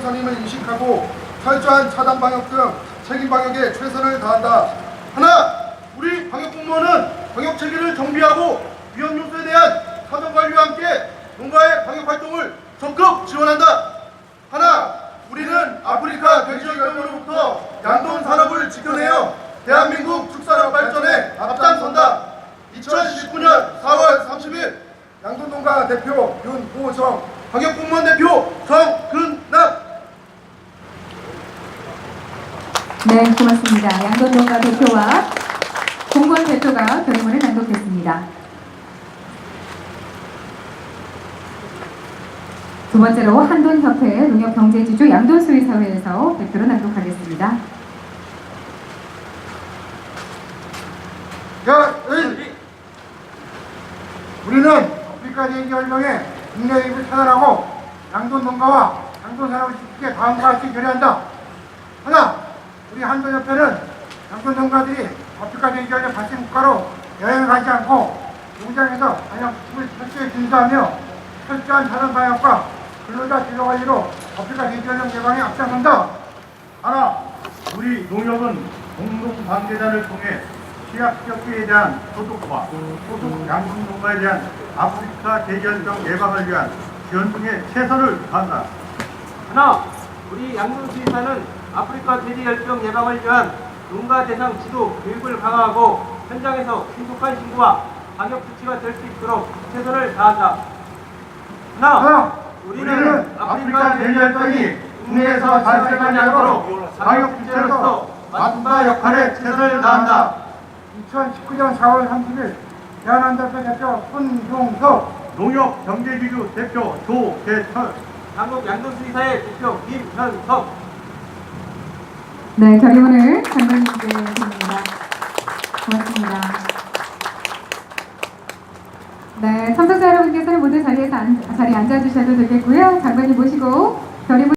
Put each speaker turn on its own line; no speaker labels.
선임을 인식하고 철저한 차단 방역 등 책임 방역에 최선을 다한다. 하나, 우리 방역 공무원은 방역 체계를 정비하고 위험 요소에 대한 사전 관리와 함께 농가의 방역 활동을 적극 지원한다. 하나, 우리는 아프리카 돼지열병으로부터 양돈 산업을 지켜내어 대한민국 축산업 발전에 앞장선다. 2019년 4월 30일 양돈농가 대표 윤호정, 방역공무원 대표 정근
네, 고맙습니다. 양돈농가 대표와 공무원 대표가 결의문을 낭독했습니다. 두 번째로 한돈협회 농협경제지주 양돈수의사회에서 대표로 낭독하겠습니다.
야, 에이! 우리는 아프리카 대기 활동에 국내 입을 차단하고 양돈 농가와 양돈 산업을 쉽게 다음과 같이 결의한다. 하나, 우리 한돈협회는 양돈 농가들이 아프리카 대기 활동 발생 국가로 여행을 가지 않고 농장에서 방역 수칙을 철저히 준수하며 철저한 자연 방역과 근로자 진로 관리로 아프리카 대기 활동 예방에 앞장선다.
하나, 우리 농협은 공동 관계자를 통해 취약적기에 대한 소득과 소득 양분 농가에 대한 아프리카 대결병 예방을 위한 지원 등에 최선을 다한다.
하나, 우리 양동수의사는 아프리카 돼지 열병 예방을 위한 농가 대상 지도 교육을 강화하고 현장에서 신속한 신고와 방역 조치가 될 수 있도록 최선을 다한다.
하나,
우리는 아프리카 돼지 열병이 국내에서 발생하지 않도록 방역 주체로서 맡은바 역할에 최선을 다한다.
2019년 4월 30일 대한한대표 대표 손용석
농협 경제지주 대표 조계철
한국 양동수의사의 대표 김현석,
네, 결의문을 장관님께 드립니다. 고맙습니다. 네, 참석자 여러분께서는 모두 자리에서 앉, 자리에 앉아주셔도 되겠고요. 장관님 모시고 결의문